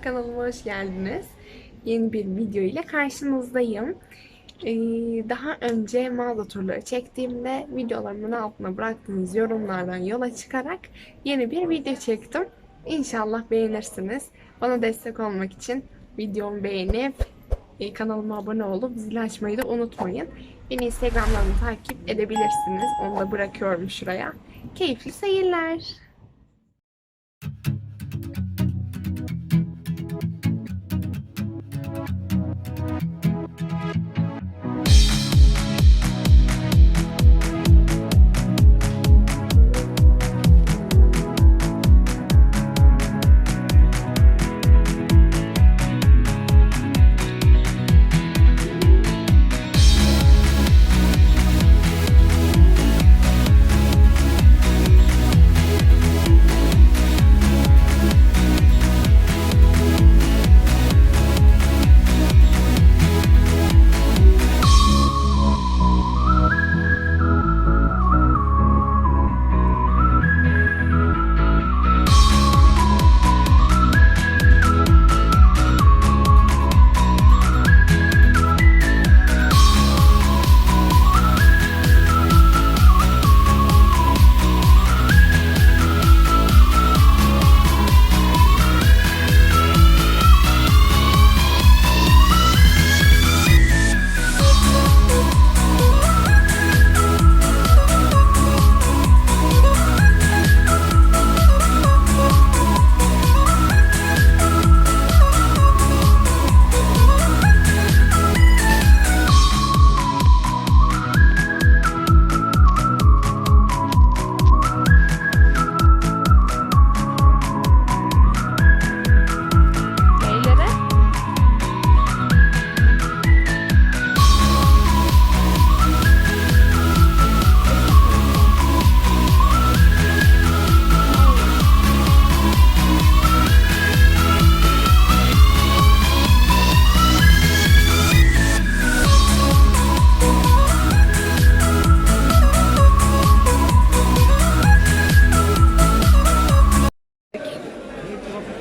kanalıma hoş geldiniz. Yeni bir video ile karşınızdayım. Ee, daha önce mağaza turları çektiğimde videolarımın altına bıraktığınız yorumlardan yola çıkarak yeni bir video çektim. İnşallah beğenirsiniz. Bana destek olmak için videomu beğenip e, kanalıma abone olup zil açmayı da unutmayın. Beni Instagram'dan da takip edebilirsiniz. Onu da bırakıyorum şuraya. Keyifli seyirler.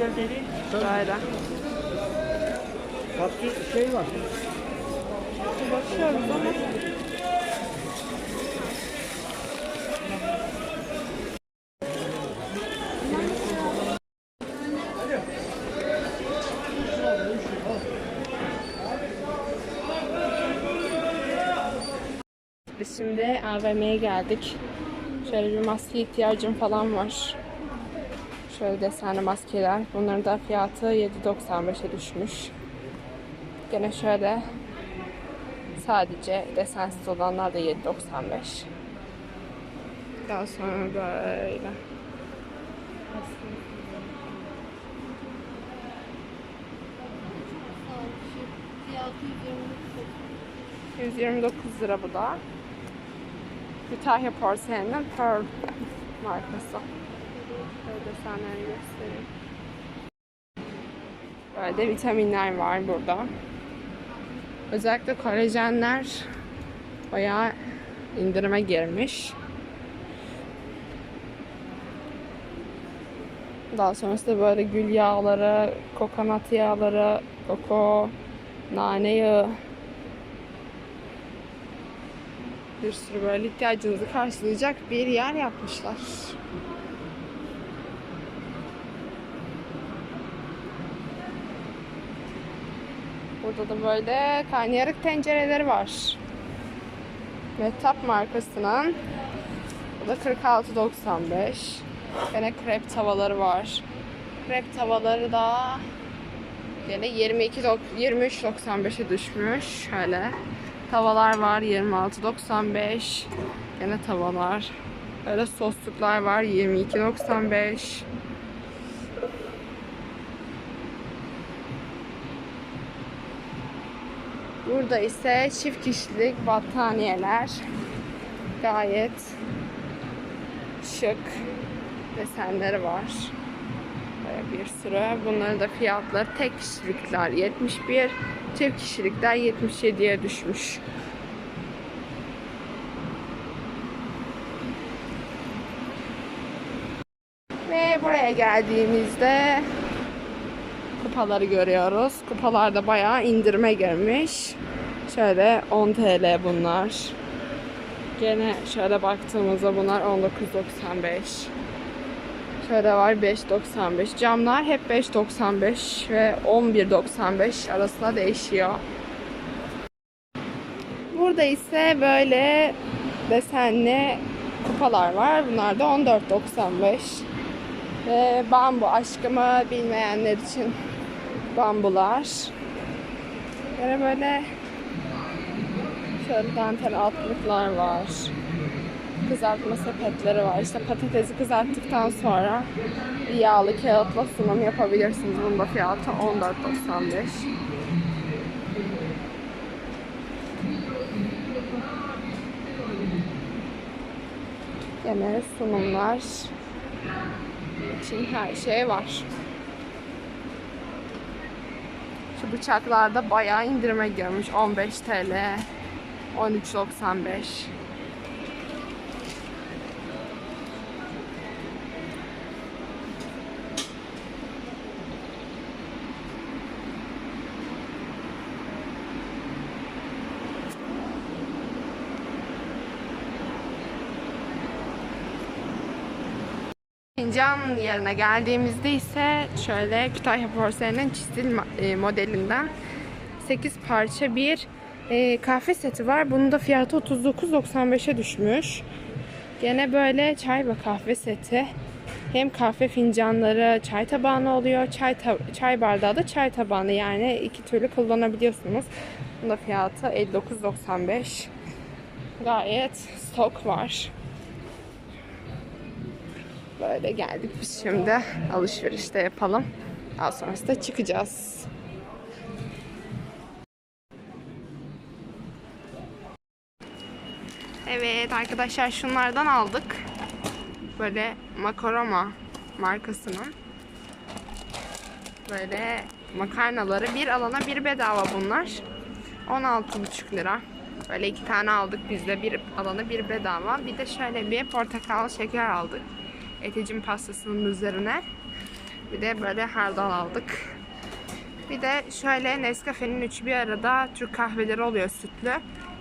Böyle. Farklı şey var. Bakıyoruz ama. Biz şimdi AVM'ye geldik. Şöyle bir maske ihtiyacım falan var. Şöyle desenli maskeler. Bunların da fiyatı 7.95'e düşmüş. Gene şöyle sadece desensiz olanlar da 7.95. Daha sonra böyle. 129 lira bu da. Kütahya Porselen'in Pearl markası. Böyle desenlerini göstereyim. Böyle vitaminler var burada. Özellikle kolajenler bayağı indirime girmiş. Daha sonrasında böyle gül yağları, kokonat yağları, koko, nane yağı. Bir sürü böyle ihtiyacınızı karşılayacak bir yer yapmışlar. Burada da böyle karnıyarık tencereleri var. Metap markasının. Bu da 46.95. Gene krep tavaları var. Krep tavaları da gene 22 23.95'e düşmüş. Şöyle tavalar var 26.95. Gene tavalar. Böyle sosluklar var 22.95. Burada ise çift kişilik battaniyeler gayet şık desenleri var. Böyle bir sürü. Bunların da fiyatları tek kişilikler 71, çift kişilikler 77'ye düşmüş. Ve buraya geldiğimizde kupaları görüyoruz. Kupalarda bayağı indirime girmiş. Şöyle 10 TL bunlar. Gene şöyle baktığımızda bunlar 19.95. Şöyle var 5.95. Camlar hep 5.95 ve 11.95 arasında değişiyor. Burada ise böyle desenli kupalar var. Bunlar da 14.95. Ve bambu aşkımı bilmeyenler için bambular. Böyle böyle şöyle dantel altlıklar var. Kızartma sepetleri var. İşte patatesi kızarttıktan sonra yağlı kağıtla sunum yapabilirsiniz. Bunun da fiyatı 14.95. Yine sunumlar için her şey var. Şu bıçaklarda bayağı indirime girmiş. 15 TL, 13.95. Fincan yerine geldiğimizde ise şöyle Kütahya Porselen'in çizil e, modelinden 8 parça bir e, kahve seti var. Bunun da fiyatı 39.95'e düşmüş. Gene böyle çay ve kahve seti. Hem kahve fincanları, çay tabağını oluyor. Çay ta- çay bardağı da çay tabağını yani iki türlü kullanabiliyorsunuz. Bunun da fiyatı 59.95. Gayet stok var. Böyle geldik biz şimdi. Alışveriş de yapalım. Daha sonrasında çıkacağız. Evet arkadaşlar şunlardan aldık. Böyle Makorama markasının. Böyle makarnaları bir alana bir bedava bunlar. 16,5 lira. Böyle iki tane aldık biz de bir alana bir bedava. Bir de şöyle bir portakal şeker aldık. Eticin pastasının üzerine. Bir de böyle hardal aldık. Bir de şöyle Nescafe'nin üçü bir arada Türk kahveleri oluyor sütlü.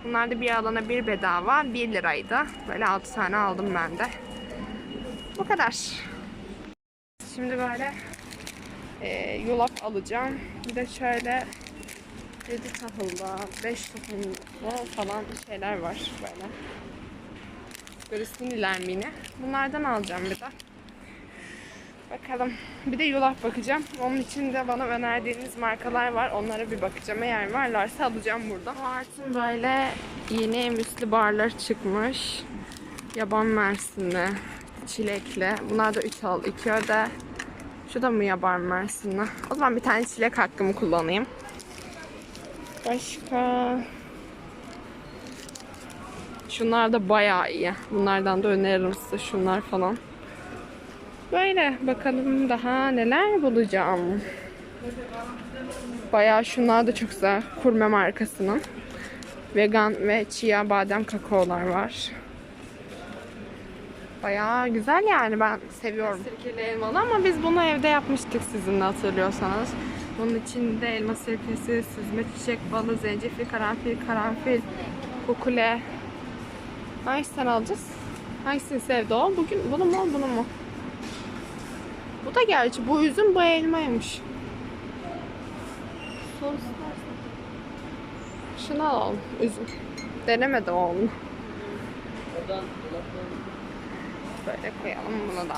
Bunlar da bir alana bir bedava 1 liraydı. Böyle 6 tane aldım ben de. Bu kadar. Şimdi böyle e, yulaf alacağım. Bir de şöyle 7 tahılda, 5 tahılda falan şeyler var böyle. Böyle siniler mini. Bunlardan alacağım bir de. Bakalım. Bir de yulaf bakacağım. Onun için de bana önerdiğiniz markalar var. Onlara bir bakacağım. Eğer varlarsa alacağım buradan. Artın böyle yeni müsli barlar çıkmış. Yaban mersinli, çilekli. Bunlar da 3 al 2 öde. Şu da mı yaban mersinli? O zaman bir tane çilek hakkımı kullanayım. Başka... Şunlar da bayağı iyi. Bunlardan da öneririm size şunlar falan. Böyle bakalım daha neler bulacağım. Bayağı şunlar da çok güzel. Kurme markasının. Vegan ve chia badem kakaolar var. Bayağı güzel yani ben seviyorum. Sirkeli elmalı ama biz bunu evde yapmıştık sizinle hatırlıyorsanız. Bunun içinde elma sirkesi, süzme çiçek balı, zencefil, karanfil, karanfil, kukule. Hangisinden alacağız? Hangisini sevdi o? Bugün bunu mu bunu mu? Bu da gerçi bu üzüm bu elmaymış. Şunu alalım üzüm. Denemedim onu. Böyle koyalım bunu da.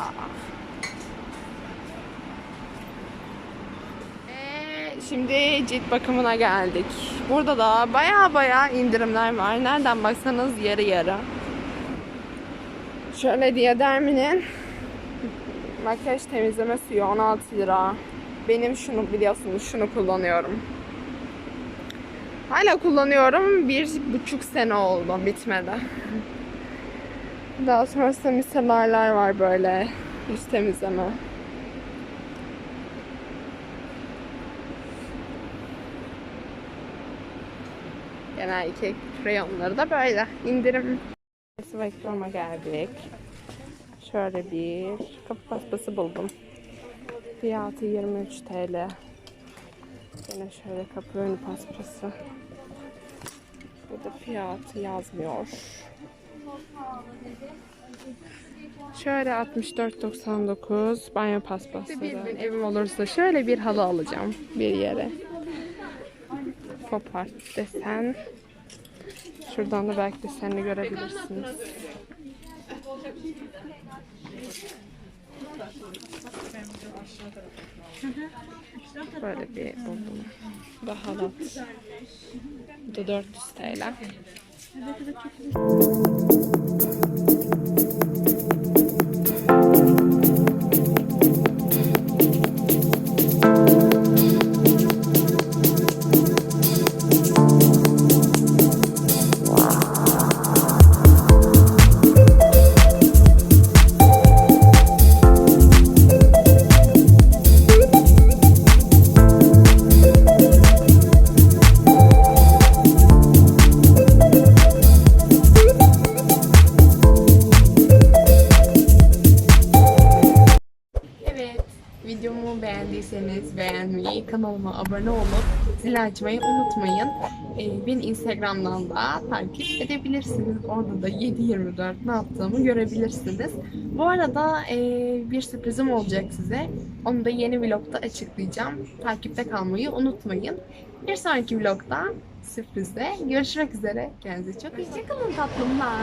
Ee, şimdi cilt bakımına geldik. Burada da baya baya indirimler var. Nereden baksanız yarı yarı. Şöyle Diadermi'nin makyaj temizleme suyu 16 lira. Benim şunu biliyorsunuz şunu kullanıyorum. Hala kullanıyorum. Bir buçuk sene oldu bitmedi. Daha sonrasında micellarlar var böyle. Yüz temizleme. Genel iki reyonları da böyle. İndirim. Spectrum'a geldik. Şöyle bir kapı paspası buldum. Fiyatı 23 TL. Yine şöyle kapı önü paspası. Burada fiyatı yazmıyor. Şöyle 64.99 banyo paspası. Bir evim olursa şöyle bir halı alacağım bir yere. Pop art desen. Şuradan da belki desenli görebilirsiniz. Böyle bir buldum. Bu da halat. Bu da 400 TL. Evet, abone olup zil açmayı unutmayın. Ee, beni Instagram'dan da takip edebilirsiniz. Orada da 7-24 ne yaptığımı görebilirsiniz. Bu arada e, bir sürprizim olacak size. Onu da yeni vlogda açıklayacağım. Takipte kalmayı unutmayın. Bir sonraki vlogda sürprizde görüşmek üzere. Kendinize çok iyi bakın tatlımlar.